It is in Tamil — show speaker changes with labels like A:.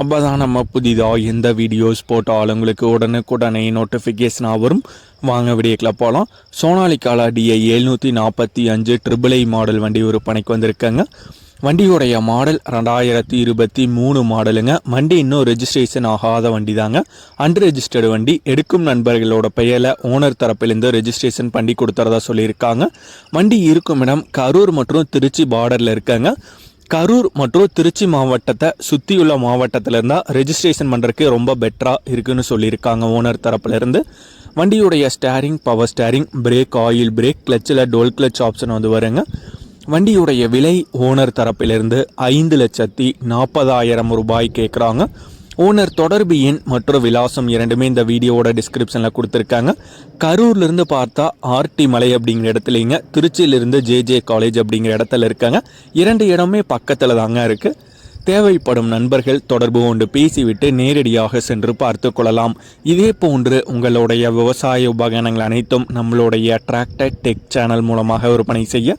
A: அப்போ தான் நம்ம புதிதாக எந்த வீடியோஸ் போட்டாலும் உங்களுக்கு உடனுக்குடனே நோட்டிஃபிகேஷனாக வரும். வாங்க விடியக்கில் போகலாம் சோனாலிக்கால டிஐ எழுநூற்றி நாற்பத்தி அஞ்சு ட்ரிபிள் ஐ மாடல் வண்டி விற்பனைக்கு வந்திருக்காங்க. வண்டியுடைய மாடல் ரெண்டாயிரத்தி இருபத்தி மூணு மாடலுங்க வண்டி இன்னும் ரெஜிஸ்ட்ரேஷன் ஆகாத வண்டி தாங்க அன்ரெஜிஸ்டர்டு வண்டி. எடுக்கும் நண்பர்களோட பெயரில் ஓனர் தரப்பிலிருந்து ரெஜிஸ்ட்ரேஷன் பண்ணி கொடுத்துறதா சொல்லியிருக்காங்க. வண்டி இருக்கும் இடம் கரூர் மற்றும் திருச்சி பார்டரில் இருக்காங்க. கரூர் மற்றும் திருச்சி மாவட்டத்தை சுற்றியுள்ள மாவட்டத்தில் இருந்தால் ரெஜிஸ்ட்ரேஷன் பண்ணுறதுக்கு ரொம்ப பெட்டராக இருக்குன்னு சொல்லியிருக்காங்க ஓனர் தரப்புலேருந்து. வண்டியுடைய steering power steering brake oil brake கிளச்சில் டோல் கிளச் ஆப்ஷன் வந்து வருங்க. வண்டியுடைய விலை ஓனர் தரப்பிலிருந்து ஐந்து லட்சத்தி நாற்பதாயிரம் ரூபாய் கேட்குறாங்க ஓனர் தொடர்பு எண் மற்றும் விலாசம் இரண்டுமே இந்த வீடியோவோட டிஸ்கிரிப்ஷனில் கொடுத்துருக்காங்க. கரூர்லேருந்து பார்த்தா ஆர்டி மலை அப்படிங்கிற இடத்துலைங்க திருச்சியிலிருந்து ஜேஜே காலேஜ் அப்படிங்கிற இடத்துல இருக்காங்க. இரண்டு இடமே பக்கத்தில் தாங்க இருக்குது தேவைப்படும் நண்பர்கள் தொடர்பு கொண்டு பேசிவிட்டு நேரடியாக சென்று பார்த்து கொள்ளலாம். இதே போன்று உங்களுடைய விவசாய உபகரணங்கள் அனைத்தும் நம்மளுடைய டிராக்டர் டெக் சேனல் மூலமாக விற்பனை செய்ய